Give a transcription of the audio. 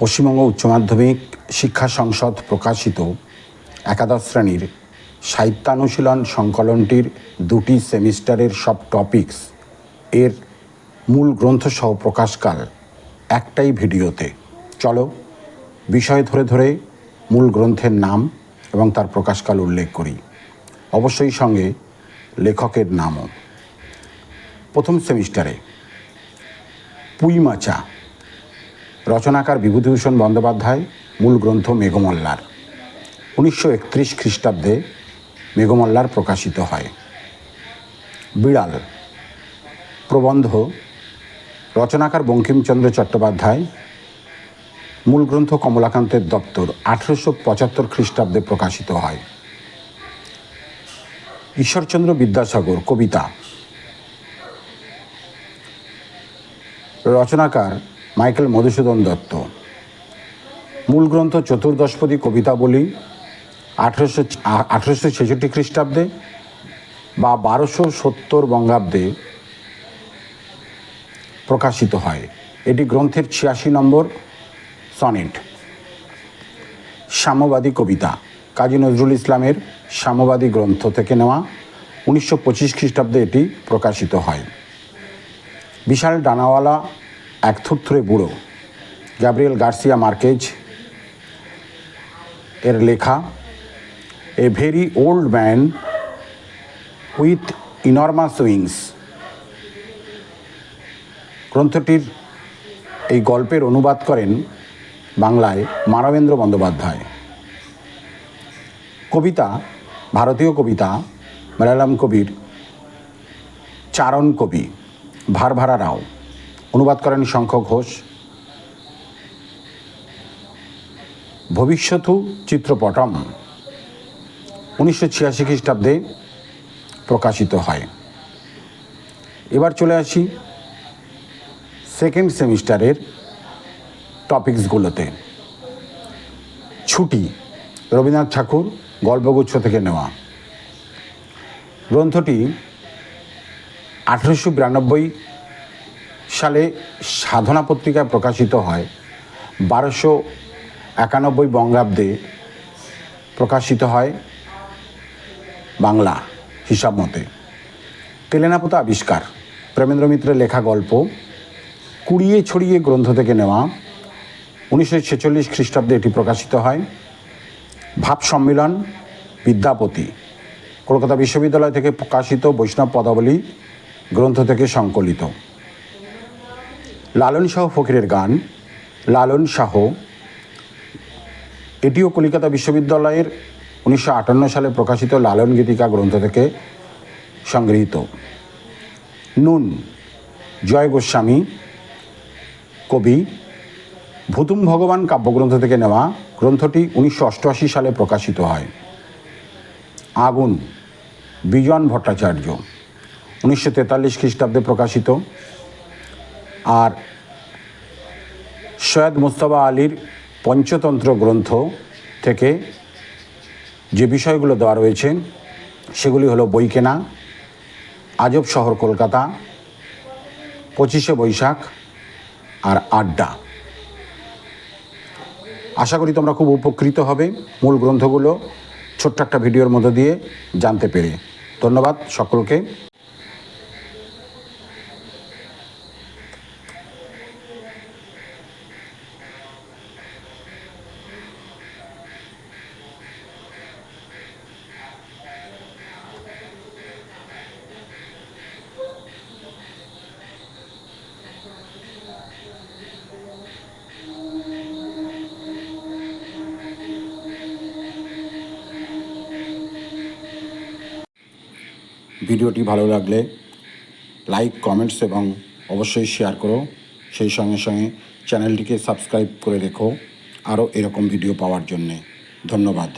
পশ্চিমবঙ্গ উচ্চ মাধ্যমিক শিক্ষা সংসদ প্রকাশিত একাদশ শ্রেণির সাহিত্যানুশীলন সংকলনটির দুটি সেমিস্টারের সব টপিকস এর মূল গ্রন্থসহ প্রকাশকাল একটাই ভিডিওতে। চলো বিষয় ধরে ধরে মূল গ্রন্থের নাম এবং তার প্রকাশকাল উল্লেখ করি। অবশ্যই সঙ্গে লেখকের নামও। প্রথম সেমিস্টারে পুইমাচা রচনাকার বিভূতিভূষণ বন্দ্যোপাধ্যায়, মূল গ্রন্থ মেঘমল্লার। উনিশশো একত্রিশ খ্রিস্টাব্দে মেঘমল্লার প্রকাশিত হয়। বিড়াল, প্রবন্ধ, রচনাকার বঙ্কিমচন্দ্র চট্টোপাধ্যায়, মূল গ্রন্থ কমলাকান্তের দপ্তর আঠেরোশো পঁচাত্তর খ্রিস্টাব্দে প্রকাশিত হয়। ঈশ্বরচন্দ্র বিদ্যাসাগর, কবিতা। রচনাকার মাইকেল মধুসূদন দত্ত। মূল গ্রন্থ চতুর্দশপদী কবিতাবলী আঠেরোশো আঠেরোশো ছেষট্টি খ্রিস্টাব্দে বা বারোশো সত্তর বঙ্গাব্দে প্রকাশিত হয়। এটি গ্রন্থের ছিয়াশি নম্বর সনেট। সাম্যবাদী কবিতা। কাজী নজরুল ইসলামের সাম্যবাদী গ্রন্থ থেকে নেওয়া উনিশশো পঁচিশ খ্রিস্টাব্দে এটি প্রকাশিত হয়। বিশাল ডানাওয়ালা এক থুরথুরে বুড়ো। গ্যাব্রিয়েল গার্সিয়া মার্কেজ এর লেখা, a very old man with enormous wings. গ্রন্থটির এই গল্পের অনুবাদ করেন বাংলায় মানবেন্দ্র বন্দ্যোপাধ্যায়। কবিতা, ভারতীয় কবিতা, মালায়ালাম কবির চারণ কবি, ভারভারা রাও। অনুবাদ করেন শঙ্খ ঘোষ। ভবিষ্যতু চিত্রপটম উনিশশো ছিয়াশি খ্রিস্টাব্দে প্রকাশিত হয়। এবার চলে আসি সেকেন্ড সেমিস্টারের টপিকসগুলোতে। ছুটি, রবীন্দ্রনাথ ঠাকুর গল্পগুচ্ছ থেকে নেওয়া। গ্রন্থটি আঠেরোশো বিরানব্বই সালে সাধনা পত্রিকায় প্রকাশিত হয় বারোশো একানব্বই বঙ্গাব্দে প্রকাশিত হয় বাংলা হিসাব মতে। তেলেনাপোতা আবিষ্কার, প্রেমেন্দ্র মিত্রের লেখা গল্প, কুড়িয়ে ছড়িয়ে গ্রন্থ থেকে নেওয়া, উনিশশো ছেচল্লিশ খ্রিস্টাব্দে এটি প্রকাশিত হয়। ভাব সম্মিলন, বিদ্যাপতি, কলকাতা বিশ্ববিদ্যালয় থেকে প্রকাশিত বৈষ্ণব পদাবলী গ্রন্থ থেকে সংকলিত। লালন শাহ ফকিরের গান, লালন শাহ। এটিও কলিকাতা বিশ্ববিদ্যালয়ের উনিশশো আটান্ন সালে প্রকাশিত লালন গীতিকা গ্রন্থ থেকে সংগৃহীত। নুন, জয় গোস্বামী, কবি, ভুতুম ভগবান কাব্যগ্রন্থ থেকে নেওয়া গ্রন্থটি উনিশশো অষ্টআশি সালে প্রকাশিত হয়। আগুন, বিজন ভট্টাচার্য, উনিশশো তেতাল্লিশ খ্রিস্টাব্দে প্রকাশিত। আর সৈয়দ মুস্তফা আলীর পঞ্চতন্ত্র গ্রন্থ থেকে যে বিষয়গুলো দেওয়া রয়েছে, সেগুলি হলো বই কেনা আজব শহর কলকাতা, পঁচিশে বৈশাখ আর আড্ডা। আশা করি তোমরা খুব উপকৃত হবে মূল গ্রন্থগুলো, ছোট্ট একটা ভিডিওর মধ্য দিয়ে জানতে পেরে। ধন্যবাদ সকলকে। ভিডিওটি ভালো লাগলে লাইক, কমেন্টস এবং অবশ্যই শেয়ার করো। সেই সঙ্গে সঙ্গে চ্যানেলটিকে সাবস্ক্রাইব করে রেখো আরও এরকম ভিডিও পাওয়ার জন্যে। ধন্যবাদ।